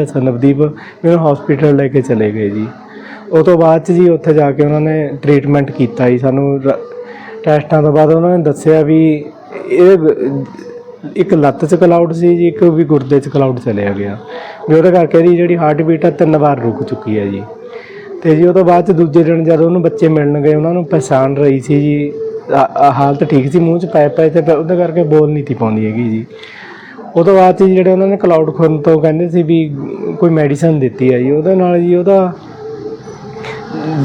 ਆ ਸਨਵਦੀਪ ਮੈਨੂੰ ਹਸਪੀਟਲ ਲੈ ਕੇ ਚਲੇ ਗਏ ਜੀ। ਉਹ ਤੋਂ ਬਾਅਦ ਚ ਜੀ ਉੱਥੇ ਜਾ ਕੇ ਉਹਨਾਂ ਨੇ ਟ੍ਰੀਟਮੈਂਟ ਕੀਤਾ ਜੀ ਸਾਨੂੰ। ਟੈਸਟਾਂ ਤੋਂ ਬਾਅਦ ਉਹਨਾਂ ਨੇ ਦੱਸਿਆ ਵੀ ਇਹ ਇੱਕ ਲੱਤ 'ਚ ਕਲਾਉਡ ਸੀ ਜੀ, ਇੱਕ ਵੀ ਗੁਰਦੇ 'ਚ ਕਲਾਉਡ ਚਲਿਆ ਗਿਆ। ਵੀ ਉਹਦੇ ਕਰਕੇ ਇਹਦੀ ਜਿਹੜੀ ਹਾਰਟ ਬੀਟ ਆ ਤਿੰਨ ਵਾਰ ਰੁਕ ਚੁੱਕੀ ਹੈ ਜੀ। ਤੇ ਜੀ ਉਹ ਤੋਂ ਬਾਅਦ ਚ ਦੂਜੇ ਦਿਨ ਜਦੋਂ ਉਹਨੂੰ ਬੱਚੇ ਮਿਲਣ ਗਏ, ਉਹਨਾਂ ਨੂੰ ਪਛਾਣ ਰਹੀ ਸੀ ਜੀ। ਹਾਲਤ ਠੀਕ ਸੀ, ਮੂੰਹ 'ਚ ਪੈ ਪਏ ਤੇ ਉਹਦੇ ਕਰਕੇ ਬੋਲ ਨਹੀਂ ਤੀ ਪਾਉਂਦੀ ਹੈਗੀ ਜੀ। ਉਹ ਤੋਂ ਬਾਅਦ 'ਚ ਜੀ ਜਿਹੜੇ ਉਹਨਾਂ ਨੇ ਕਲਾਉਡ ਖੁਰਨ ਤੋਂ ਕਹਿੰਦੇ ਸੀ ਵੀ ਕੋਈ ਮੈਡੀਸਨ ਦਿੱਤੀ ਹੈ ਜੀ। ਉਹਦੇ ਨਾਲ ਜੀ ਉਹਦਾ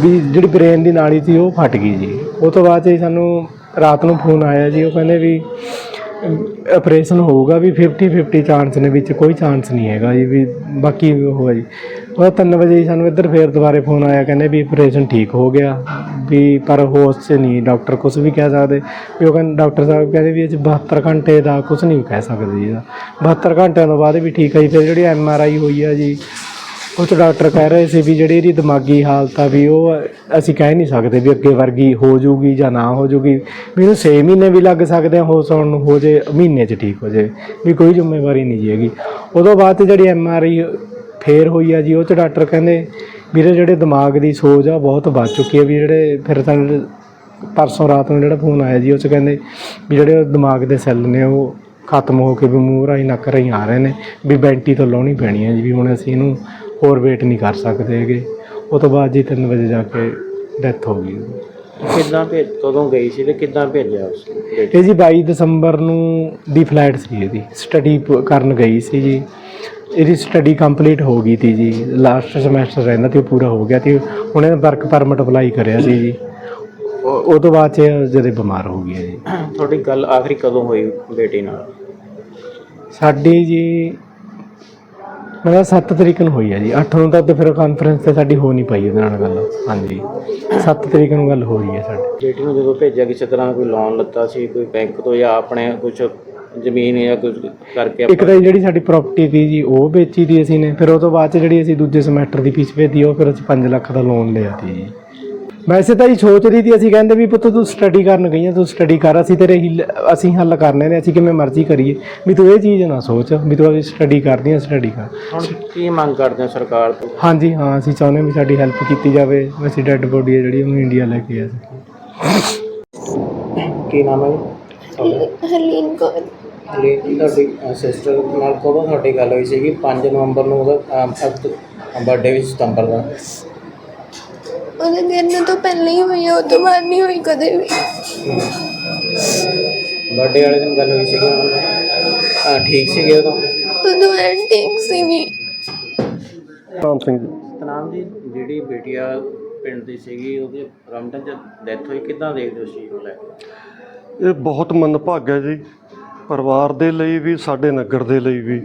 ਵੀ ਜਿਹੜੀ ਬ੍ਰੇਨ ਦੀ ਨਾਲੀ ਸੀ ਉਹ ਫਟ ਗਈ ਜੀ। ਉਹ ਤੋਂ ਬਾਅਦ 'ਚ ਜੀ ਸਾਨੂੰ ਰਾਤ ਨੂੰ ਫੋਨ ਆਇਆ ਜੀ, ਉਹ ਕਹਿੰਦੇ ਵੀ ਆਪਰੇਸ਼ਨ ਹੋਊਗਾ ਵੀ 50 50 ਚਾਂਸ ਨੇ ਵਿੱਚ, ਕੋਈ ਚਾਂਸ ਨਹੀਂ ਹੈਗਾ ਜੀ ਵੀ ਬਾਕੀ ਉਹ ਹੈ ਜੀ। ਉਹ 3 ਵਜੇ ਜੀ ਸਾਨੂੰ ਇੱਧਰ ਫੇਰ ਦੁਬਾਰੇ ਫੋਨ ਆਇਆ, ਕਹਿੰਦੇ ਵੀ ਆਪਰੇਸ਼ਨ ਠੀਕ ਹੋ ਗਿਆ, ਵੀ ਪਰ ਹੋਸ਼ 'ਚ ਨਹੀਂ ਡਾਕਟਰ ਕੁਝ ਵੀ ਕਹਿ ਸਕਦੇ। ਵੀ ਉਹ ਕਹਿੰਦੇ ਡਾਕਟਰ ਸਾਹਿਬ ਕਹਿੰਦੇ ਵੀ ਇਹ 'ਚ 72 ਘੰਟੇ ਦਾ ਕੁਝ ਨਹੀਂ ਕਹਿ ਸਕਦੇ ਜੀ। ਇਹਦਾ 72 ਘੰਟਿਆਂ ਤੋਂ ਬਾਅਦ ਵੀ ਠੀਕ ਹੈ ਜੀ, ਫਿਰ ਜਿਹੜੀ ਐਮ ਆਰ ਆਈ ਹੋਈ ਆ ਜੀ ਉਹ 'ਚ ਡਾਕਟਰ ਕਹਿ ਰਹੇ ਸੀ ਵੀ ਜਿਹੜੀ ਇਹਦੀ ਦਿਮਾਗੀ ਹਾਲਤ ਆ ਵੀ ਉਹ ਅਸੀਂ ਕਹਿ ਨਹੀਂ ਸਕਦੇ ਵੀ ਅੱਗੇ ਵਰਗੀ ਹੋ ਜਾਊਗੀ ਜਾਂ ਨਾ ਹੋ ਜਾਊਗੀ। ਵੀ ਇਹਨੂੰ 6 ਮਹੀਨੇ ਵੀ ਲੱਗ ਸਕਦੇ ਆ ਹੋ ਸੌਣ ਨੂੰ, ਹੋ ਜੇ ਮਹੀਨੇ 'ਚ ਠੀਕ ਹੋ ਜੇ, ਵੀ ਕੋਈ ਜ਼ਿੰਮੇਵਾਰੀ ਨਹੀਂ ਜੀ ਹੈਗੀ। ਉਦੋਂ ਬਾਅਦ 'ਚ ਜਿਹੜੀ ਐਮ ਆਰ ਆਈ ਫੇਰ ਹੋਈ ਆ ਜੀ, ਉਹ 'ਚ ਡਾਕਟਰ ਕਹਿੰਦੇ ਵੀਰੇ ਜਿਹੜੇ ਦਿਮਾਗ ਦੀ ਸੋਜ ਆ ਬਹੁਤ ਵੱਧ ਚੁੱਕੀ ਹੈ ਵੀ ਜਿਹੜੇ ਫਿਰ ਤਾਂ ਪਰਸੋਂ ਰਾਤ ਨੂੰ ਜਿਹੜਾ ਫੋਨ ਆਇਆ ਜੀ, ਉਹ 'ਚ ਕਹਿੰਦੇ ਵੀ ਜਿਹੜੇ ਉਹ ਦਿਮਾਗ ਦੇ ਸੈੱਲ ਨੇ ਉਹ ਖਤਮ ਹੋ ਕੇ ਵੀ ਮੂੰਹ ਰਾਹੀਂ ਨੱਕ ਰਾਹੀਂ ਆ ਰਹੇ ਨੇ, ਵੀ ਬੈਂਟੀ ਤੋਂ ਲਾਉਣੀ ਪੈਣੀ ਹੈ ਜੀ, ਵੀ ਹੁਣ ਅਸੀਂ ਇਹਨੂੰ ਹੋਰ ਵੇਟ ਨਹੀਂ ਕਰ ਸਕਦੇ ਹੈਗੇ। ਉਹ ਤੋਂ ਬਾਅਦ ਜੀ 3 ਵਜੇ ਜਾ ਕੇ ਡੈਥ ਹੋ ਗਈ। ਕਿੱਦਾਂ ਭੇਜ ਕਦੋਂ ਗਈ ਸੀ ਤੇ ਕਿੱਦਾਂ ਭੇਜਿਆ ਉਸ ਬੇਟੀ ਇਹ ਜੀ 22 ਦਸੰਬਰ ਨੂੰ ਦੀ ਫਲਾਈਟ ਸੀ ਇਹਦੀ। ਸਟੱਡੀ ਕਰਨ ਗਈ ਸੀ ਜੀ। ਇਹਦੀ ਸਟੱਡੀ ਕੰਪਲੀਟ ਹੋ ਗਈ ਤੀ ਜੀ। ਲਾਸਟ ਸਮੈਸਟਰ ਰਹਿੰਦਾ ਤੇ ਉਹ ਪੂਰਾ ਹੋ ਗਿਆ ਤੇ। ਉਹਨੇ ਵਰਕ ਪਰਮਿਟ ਅਪਲਾਈ ਕਰਿਆ ਸੀ ਜੀ। ਉਹ ਉਹ ਤੋਂ ਬਾਅਦ ਚ ਇਹ ਜਦੋਂ ਬਿਮਾਰ ਹੋ ਗਈ ਹੈ ਜੀ। ਤੁਹਾਡੀ ਗੱਲ ਆਖਰੀ ਕਦੋਂ ਹੋਈ ਬੇਟੀ ਨਾਲ? ਸਾਡੀ ਜੀ ਮਤਲਬ 7 ਤਰੀਕ ਨੂੰ ਹੋਈ ਹੈ ਜੀ। 8 ਨੂੰ ਤਾਂ ਫਿਰ ਕਾਨਫਰੰਸ ਤੇ ਸਾਡੀ ਹੋ ਨਹੀਂ ਪਈ ਉਹਦੇ ਨਾਲ ਗੱਲ। ਹਾਂਜੀ। 7 ਤਰੀਕ ਨੂੰ ਗੱਲ ਹੋ ਰਹੀ ਹੈ ਸਾਡੀ। ਬੇਟੀ ਨੂੰ ਜਦੋਂ ਭੇਜਿਆ ਕਿਸੇ ਤਰ੍ਹਾਂ ਦਾ ਕੋਈ ਲੋਨ ਲੱਤਾ ਸੀ ਕੋਈ ਬੈਂਕ ਤੋਂ ਜਾਂ ਆਪਣੇ ਕੁਝ ਜ਼ਮੀਨ ਜਾਂ ਕੁਝ ਕਰਕੇ ਇੱਕ ਤਾਂ ਜਿਹੜੀ ਸਾਡੀ ਪ੍ਰਾਪਰਟੀ ਸੀ ਜੀ ਉਹ ਵੇਚੀ ਦੀ ਅਸੀਂ ਨੇ। ਫਿਰ ਉਹ ਤੋਂ ਬਾਅਦ ਚ ਜਿਹੜੀ ਅਸੀਂ ਦੂਜੇ ਸਮੈਸਟਰ ਦੀ ਫੀਸ ਭੇਜੀ ਉਹ ਫਿਰ ਅਸੀਂ 5 ਲੱਖ ਦਾ ਲੋਨ ਲਿਆ ਸੀ ਜੀ। ਵੈਸੇ ਤਾਂ ਜੀ ਸੋਚ ਰਹੀ ਸੀ ਅਸੀਂ ਕਹਿੰਦੇ ਵੀ ਪੁੱਤ ਤੂੰ ਸਟੱਡੀ ਕਰਨ ਗਈ ਆ ਤੂੰ ਸਟੱਡੀ ਕਰ ਅਸੀਂ ਤੇਰੇ ਹੀ ਅਸੀਂ ਹੱਲ ਕਰਨੇ ਨੇ ਅਸੀਂ ਕਿਵੇਂ ਮਰਜ਼ੀ ਕਰੀਏ। ਵੀ ਤੂੰ ਇਹ ਚੀਜ਼ ਨਾ ਸੋਚ ਵੀ ਤੂੰ ਆਪਣੀ ਸਟੱਡੀ ਕਰਦੀ ਆ ਸਟੱਡੀ ਕਰ। ਹੁਣ ਕੀ ਮੰਗ ਕਰਦੇ ਹੋ ਸਰਕਾਰ ਤੋਂ? ਹਾਂਜੀ ਹਾਂ ਅਸੀਂ ਚਾਹੁੰਦੇ ਹਾਂ ਵੀ ਸਾਡੀ ਹੈਲਪ ਕੀਤੀ ਜਾਵੇ। ਅਸੀਂ ਡੈੱਡ ਬੋਡੀ ਹੈ ਜਿਹੜੀ ਉਹਨੂੰ ਇੰਡੀਆ ਲੈ ਕੇ ਆ ਸਕੀਏ ਕੀ ਨਾਮ ਹੈ ਜੀ? ਹਰਲੀਨ ਕੌਰ। ਹਲੀ ਤੁਹਾਡੀ ਸਿਸਟਰ ਨਾਲ ਕਦੋਂ ਤੁਹਾਡੀ ਗੱਲ ਹੋਈ ਸੀਗੀ? 5 ਨਵੰਬਰ ਨੂੰ ਉਹਦਾ ਬਰਥਡੇ ਵੀ ਸਤੰਬਰ ਦਾ। ਉਹਦੇ ਦਿਨ ਤੋਂ ਪਹਿਲਾਂ ਹੀ ਹੋਈ ਆ ਉਹ ਤੋਂ ਬਾਅਦ ਨਹੀਂ ਹੋਈ ਕਦੇ ਵੀ। ਬਰਥਡੇ ਵਾਲੇ ਦਿਨ ਗੱਲ ਹੋਈ ਸੀਗੀ? ਉਹਨਾਂ ਹਾਂ ਠੀਕ ਸੀਗੇ ਉਦੋਂ ਉਦੋਂ ਐਂਟਿੰਗ ਸੀਗੀ। ਰਾਮ ਸਿੰਘ ਸਤਨਾਮ ਜੀ ਜਿਹੜੀ ਬੇਟੀਆ ਪਿੰਡ ਦੀ ਸੀਗੀ ਉਹਦੇ ਰਮਟਨ ਚ ਡੈਥ ਹੋਈ ਕਿੱਦਾਂ ਦੇਖਦੇ ਹੋ ਸੀ ਨੂੰ ਲੈ ਕੇ? ਇਹ ਬਹੁਤ ਮੰਦਭਾਗਾ ਜੀ। ਪਰਿਵਾਰ ਦੇ ਲਈ ਵੀ ਸਾਡੇ ਨਗਰ ਦੇ ਲਈ ਵੀ।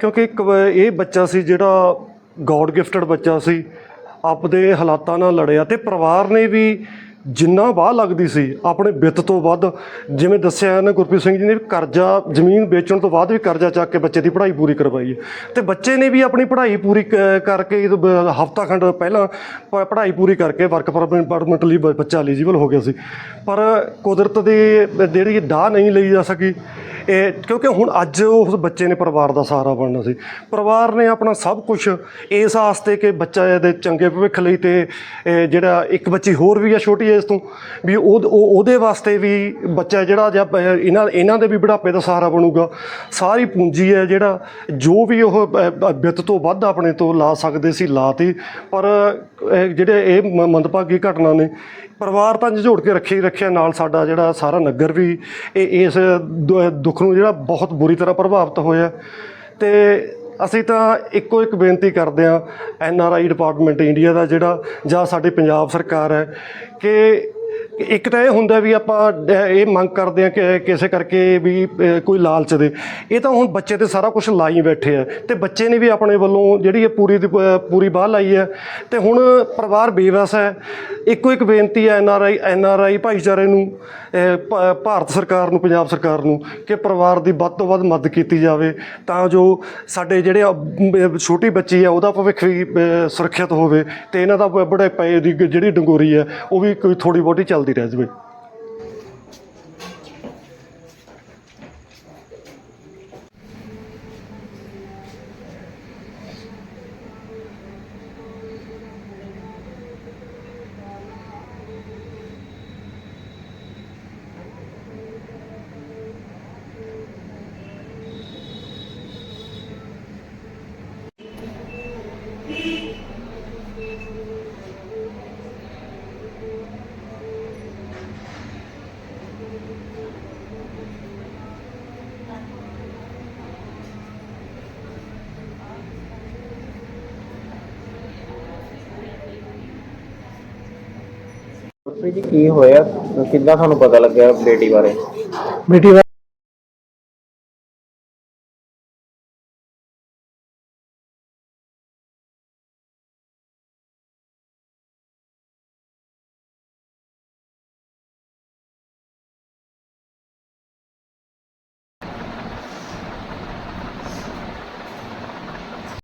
ਕਿਉਂਕਿ ਇੱਕ ਵਾ- ਇਹ ਬੱਚਾ ਸੀ ਜਿਹੜਾ ਗੋਡ ਗਿਫਟਡ ਬੱਚਾ ਸੀ। ਆਪਦੇ ਹਾਲਾਤਾਂ ਨਾਲ ਲੜਿਆ ਤੇ ਪਰਿਵਾਰ ਨੇ ਵੀ ਜਿੰਨਾ ਵਾਹ ਲੱਗਦੀ ਸੀ, ਆਪਣੇ ਵਿੱਤ ਤੋਂ ਵੱਧ, ਜਿਵੇਂ ਦੱਸਿਆ ਇਹਨਾਂ ਗੁਰਪ੍ਰੀਤ ਸਿੰਘ ਜੀ ਨੇ ਵੀ ਕਰਜ਼ਾ, ਜ਼ਮੀਨ ਵੇਚਣ ਤੋਂ ਬਾਅਦ ਵੀ ਕਰਜ਼ਾ ਚੱਕ ਕੇ ਬੱਚੇ ਦੀ ਪੜ੍ਹਾਈ ਪੂਰੀ ਕਰਵਾਈ ਹੈ। ਤੇ ਬੱਚੇ ਨੇ ਵੀ ਆਪਣੀ ਪੜ੍ਹਾਈ ਪੂਰੀ ਕ- ਕਰਕੇ ਹਫਤਾ ਖੰਡ ਪਹਿਲਾਂ ਪ- ਪੜ੍ਹਾਈ ਪੂਰੀ ਕਰਕੇ ਵਰਕ ਪਰਮਿਟ ਲਈ ਬੱਚਾ ਐਲੀਜੀਬਲ ਹੋ ਗਿਆ ਸੀ। ਪਰ ਕੁਦਰਤ ਦੀ, ਜਿਹੜੀ ਡਾਹ ਨਹੀਂ ਲਈ ਜਾ ਸਕੀ ਇਹ ਕਿਉਂਕਿ ਹੁਣ ਅੱਜ ਉਸ ਬੱਚੇ ਨੇ ਪਰਿਵਾਰ ਦਾ ਸਹਾਰਾ ਬਣਨਾ ਸੀ। ਪਰਿਵਾਰ ਨੇ ਆਪਣਾ ਸਭ ਕੁਝ ਇਸ ਆਸਤੇ ਕਿ ਬੱਚਾ ਇਹਦੇ ਚੰਗੇ ਭਵਿੱਖ ਲਈ ਤੇ ਜਿਹੜਾ ਇੱਕ ਬੱਚੀ ਹੋਰ ਵੀ ਆ ਛੋਟੀ ਏਜ ਤੋਂ ਵੀ ਉਹ ਉਹ- ਉਹਦੇ ਵਾਸਤੇ ਵੀ ਬੱਚਾ ਜਿਹੜਾ ਜਾਂ ਇਹਨਾਂ ਇਹਨਾਂ ਦੇ ਵੀ ਬੁਢਾਪੇ ਦਾ ਸਹਾਰਾ ਬਣੂਗਾ। ਸਾਰੀ ਪੂੰਜੀ ਹੈ ਜਿਹੜਾ ਜੋ ਵੀ ਉਹ ਅ, ਵਿੱਤ ਤੋਂ ਵੱਧ ਆਪਣੇ ਤੋਂ ਲਾ ਸਕਦੇ ਸੀ ਲਾਤੀ ਪਰ ਜਿਹੜੇ ਇਹ ਮ- ਮੰਦਭਾਗੀ ਘਟਨਾ ਨੇ ਪਰਿਵਾਰ ਤਾਂ ਝੋੜ ਕੇ ਰੱਖਿਆ ਹੀ ਰੱਖਿਆ ਨਾਲ ਸਾਡਾ ਜਿਹੜਾ ਸਾਰਾ ਨਗਰ ਵੀ, ਇਹ ਇਸ ਦੁ- ਦੁੱਖ ਨੂੰ ਜਿਹੜਾ ਬਹੁਤ ਬੁਰੀ ਤਰ੍ਹਾਂ ਪ੍ਰਭਾਵਿਤ ਹੋਇਆ। ਤੇ ਅਸੀਂ ਤਾਂ ਇੱਕੋ ਇੱਕ ਬੇਨਤੀ ਕਰਦੇ ਹਾਂ, N R I department India ਦਾ ਜਿਹੜਾ ਜਾਂ ਸਾਡੀ ਪੰਜਾਬ ਸਰਕਾਰ ਹੈ ਕਿ ਇੱਕ ਤਾਂ ਇਹ ਹੁੰਦਾ ਵੀ ਆਪਾਂ ਇਹ ਮੰਗ ਕਰਦੇ ਆ ਕਿ ਕਿਸੇ ਕਰਕੇ ਵੀ ਕੋਈ ਲਾਲਚ ਦੇ। ਇਹ ਤਾਂ ਹੁਣ ਬੱਚੇ ਤੇ ਸਾਰਾ ਕੁਝ ਲਾਈ ਬੈਠੇ ਆ। ਤੇ ਬੱਚੇ ਨੇ ਵੀ ਆਪਣੇ ਵੱਲੋਂ ਜਿਹੜੀ ਇਹ ਪੂਰੀ ਦੀ ਪੂਰੀ ਬਾਹ ਲਾਈ ਹੈ ਤੇ ਹੁਣ ਪਰਿਵਾਰ ਬੇਵਸ ਹੈ। ਇੱਕੋ ਇੱਕ ਬੇਨਤੀ ਹੈ ਐਨ ਆਰ ਆਈ, ਐਨ ਆਰ ਆਈ ਭਾਈਚਾਰੇ ਨੂੰ ਭਾਰਤ ਸਰਕਾਰ ਨੂੰ, ਪੰਜਾਬ ਸਰਕਾਰ ਨੂੰ, ਕਿ ਪਰਿਵਾਰ ਦੀ ਵੱਧ ਤੋਂ ਵੱਧ ਮਦਦ ਕੀਤੀ ਜਾਵੇ। ਤਾਂ ਜੋ ਸਾਡੇ ਜਿਹੜੇ ਛੋਟੀ ਬੱਚੀ ਹੈ ਉਹਦਾ ਭਵਿੱਖ ਵੀ ਸੁਰੱਖਿਅਤ ਹੋਵੇ। ਤੇ ਇਹਨਾਂ ਦਾ ਬੜੇ ਪਏ ਦੀ ਜਿਹੜੀ ਡੰਗੋਰੀ ਹੈ ਉਹ ਵੀ ਕੋਈ ਥੋੜੀ ਬਹੁਤ ਚੱਲਦੀ ਰਹਿ ਜਾਵੇ ਜੀ ਕੀ ਹੋਇਆ? ਕਿੱਦਾਂ ਤੁਹਾਨੂੰ ਪਤਾ ਲੱਗਿਆ ਬੇਟੀ ਬਾਰੇ? ਬੇਟੀ